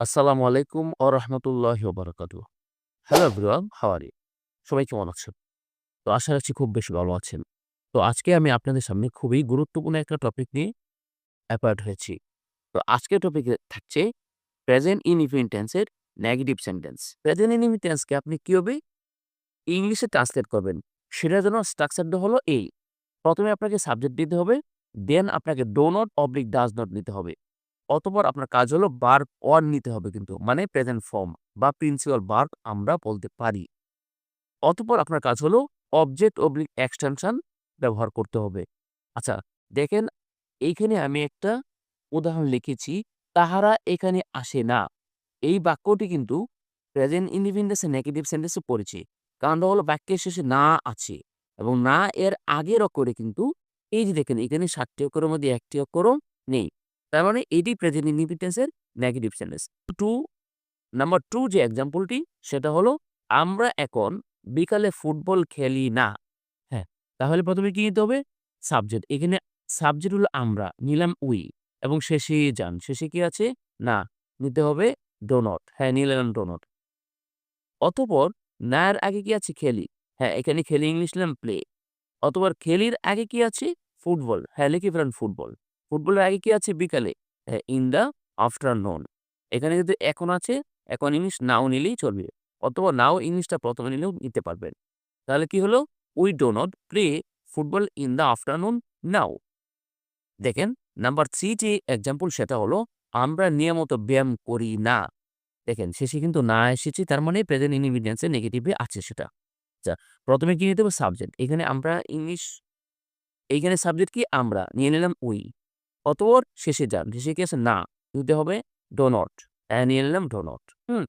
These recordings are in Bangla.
আসসালামু আলাইকুম ও রহমতুল্লাহি ওবারাকাতু হ্যালো এভরিওয়ান ইউ সবাই কেমন আছেন? তো আশা রাখছি খুব বেশি ভালো আছেন। তো আজকে আমি আপনাদের সামনে খুবই গুরুত্বপূর্ণ একটা টপিক নিয়ে অ্যাপয়েন্ট হয়েছি। তো আজকের টপিকে থাকছে প্রেজেন্ট ইনডিফিনিট টেন্সের নেগেটিভ সেন্টেন্স প্রেজেন্ট ইনডিফিনিট টেন্সকে আপনি কীভাবে ইংলিশে ট্রান্সলেট করবেন সেটার জন্য স্ট্রাকচারটা হলো এই। প্রথমে আপনাকে সাবজেক্ট দিতে হবে দেন আপনাকে do not oblique does not নিতে হবে। অতপর আপনার কাজ হলো বার অন নিতে হবে কিন্তু মানে প্রেজেন্ট ফর্ম বা প্রিন্সিপাল বার্ব আমরা বলতে পারি। অতপর আপনার কাজ হলো অবজেক্ট অবলিক এক্সটেনশন ব্যবহার করতে হবে। আচ্ছা দেখেন, এইখানে আমি একটা উদাহরণ লিখেছি, তাহারা এখানে আসে না। এই বাক্যটি কিন্তু প্রেজেন্ট ইন্ডিপেন্ডেন্সে নেগেটিভ সেন্টেন্সে পড়েছে। কারণটা হলো বাক্যের শেষে না আছে এবং না এর আগের অক্ষরে কিন্তু, এই যে দেখেন, এখানে ষাটটি অক্ষরের মধ্যে একটি অক্ষরও নেই। তার মানে এটি present ইন্ডিপেন্ডেন্সের negative sentence two number two যে এক্সাম্পলটি সেটা হলো, আমরা এখন বিকালে ফুটবল খেলি না। হ্যাঁ তাহলে প্রথমে কি নিতে হবে? সাবজেক্ট এখানে সাবজেক্ট হলো আমরা, নিলাম উই এবং শেষে যান। শেষে কি আছে? না, নিতে হবে ডোনট হ্যাঁ নিলাম ডোনট অতপর না এর আগে কি আছে? খেলি। হ্যাঁ এখানে খেলি, ইংলিশ নিলাম প্লে অতপর, খেলির আগে কি আছে? ফুটবল হ্যাঁ লিখে ফেলেন ফুটবল ফুটবলের আগে কি আছে বিকালে? ইন দ্য আফটারনুন এখানে যদি এখন আছে, এখন ইংলিশ নাও নিলেই চলবে। অথবা নাও ইংলিশটা প্রথমে নিলেও নিতে পারবেন। তাহলে কি হলো? We do not play football in the afternoon now দেখেন নাম্বার থ্রি যে এক্সাম্পল সেটা হলো, আমরা নিয়মিত ব্যায়াম করি না। দেখেন, শেষে কিন্তু না এসেছি, তার মানে প্রেজেন্ট ইনভিডেন্সে নেগেটিভে আছে সেটা। আচ্ছা প্রথমে কি নিতে হবে? সাবজেক্ট এখানে আমরা ইংলিশ এইখানে সাবজেক্ট কি? আমরা। নিয়ে নিলাম উই অতপর শেষে যান। আছে না নিতে হবে? ডো নট নিয়ে নিলাম ডো নট হুম?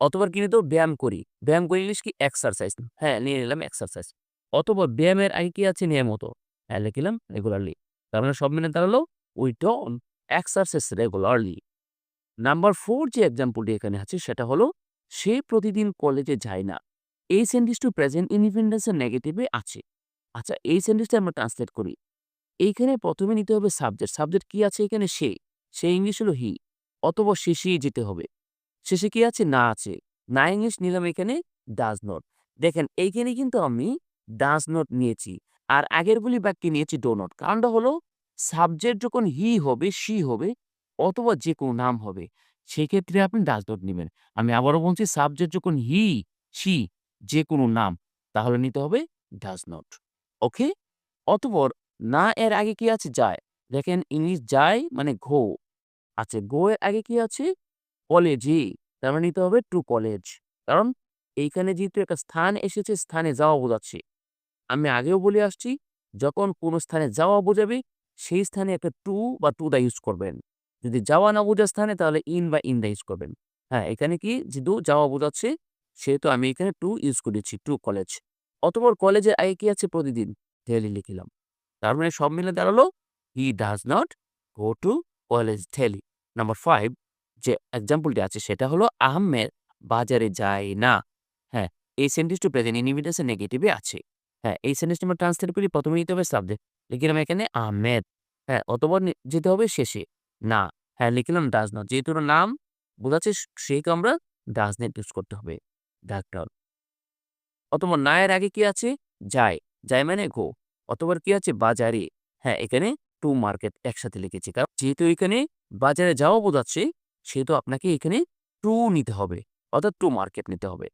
অতপর কি নিতে? হবে ব্যায়াম করি। ব্যায়াম করি ইংলিশ কি? এক্সারসাইজ হ্যাঁ নিয়ে নিলাম এক্সারসাইজ অতপর ব্যায়ামের আগে কি আছে? নিয়মত। হ্যাঁ লিখিলাম রেগুলারলি তার মানে সব মিলে দাঁড়াল? We don exercise regularly number four যে এক্সাম্পলটি এখানে আছে, সেটা হলো, সে প্রতিদিন কলেজে যায় না। এই সেন্টেন্স টু প্রেজেন্ট ইন্ডিপেন্ডেন্সের নেগেটিভে আছে। আচ্ছা এই সেন্টেন্সটা আমরা ট্রান্সলেট করি। এইখানে প্রথমে নিতে হবে সাবজেক্ট সাবজেক্ট কি আছে এখানে? সে। সে ইংলিশ হলো হি অথবা শেষেই যেতে হবে। শেষে কি আছে? না আছে। না ইংলিশ নিলাম এখানে ডাজ নট দেখেন, এইখানে কিন্তু আমি ডাজ নট নিয়েছি। আর আগের আগেরগুলি বাক্যে নিয়েছি ডো নট কারণটা হলো সাবজেক্ট যখন হি হবে সি হবে, অথবা যে কোনো নাম হবে, সেক্ষেত্রে আপনি ডাজ নট নেবেন। আমি আবারও বলছি সাবজেক্ট যখন হি সি যে কোনো নাম, তাহলে নিতে হবে ডাজ নট ওকে অতপর না এর আগে কি আছে? যায়। দেখেন ইংলিশ যায় মানে ঘো। আচ্ছা গো এর আগে কি আছে? কলেজে তার মানে নিতে হবে টু কলেজ কারণ এইখানে যেহেতু একটা স্থান এসেছে, স্থানে যাওয়া বোঝাচ্ছে। আমি আগেও বলে আসছি, যখন কোনো স্থানে যাওয়া বোঝাবে, সেই স্থানে একটা টু বা টু দা ইউজ করবেন। যদি যাওয়া না বোঝা স্থানে, তাহলে ইন বা ইন দা ইউজ করবেন। হ্যাঁ এখানে কি যেহেতু যাওয়া বোঝাচ্ছে, সেহেতু আমি এখানে টু ইউজ করেছি টু কলেজ অতপর কলেজের আগে কি আছে? প্রতিদিন ডেলি লিখিলাম তার মানে সব মিলে দাঁড়াল। He does not go to college daily number five যে এক্সাম্পলটি আছে সেটা হলো আহমেদ বাজারে যায় না। হ্যাঁ এই সেন্টেন্স টু প্রেজেন্ট ইনভিডেন্সের নেগেটিভে আছে। হ্যাঁ এই সেন্টেন্সটি আমরা ট্রান্সলেট করি প্রথমে নিতে হবে সাবজেক্ট লিখলাম এখানে আহমেদ। হ্যাঁ অতপর যেতে হবে শেষে। না। হ্যাঁ লিখলাম ডাজ নট যেহেতু নাম বোঝাচ্ছে, সেহেতু আমরা ডাজ নেট ইউজ করতে হবে। ডাক্তার অতপর না এর আগে কি আছে? যায়। যায় মানে গো অতপর কি আছে? বাজারে। হ্যাঁ এখানে টু মার্কেট একসাথে লিখেছি। কারণ যেহেতু এখানে বাজারে যাওয়া বোঝাচ্ছে, সেহেতু আপনাকে এখানে টু নিতে হবে, অর্থাৎ টু মার্কেট নিতে হবে।